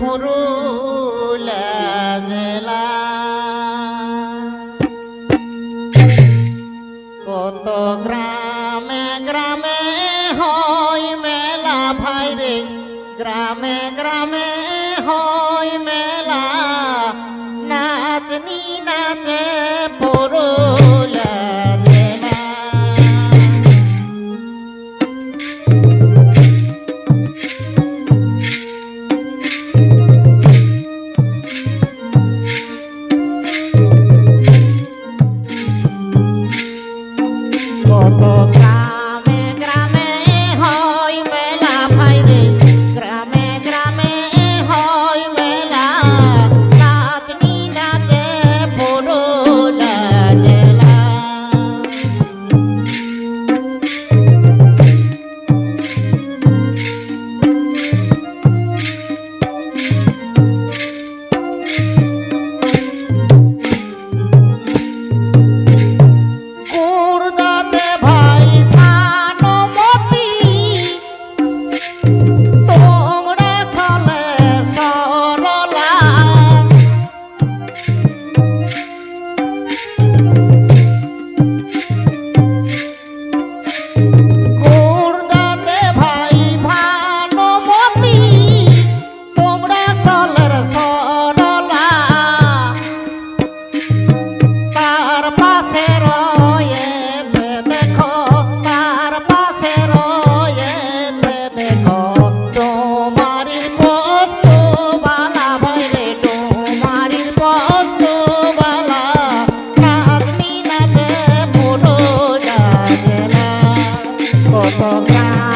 পুরুলা জেলা কত গ্রামে গ্রামে হয় মেলা ভাই রে। গ্রামে গ্রামে হয় মেলা। নাচনি ต่อกการ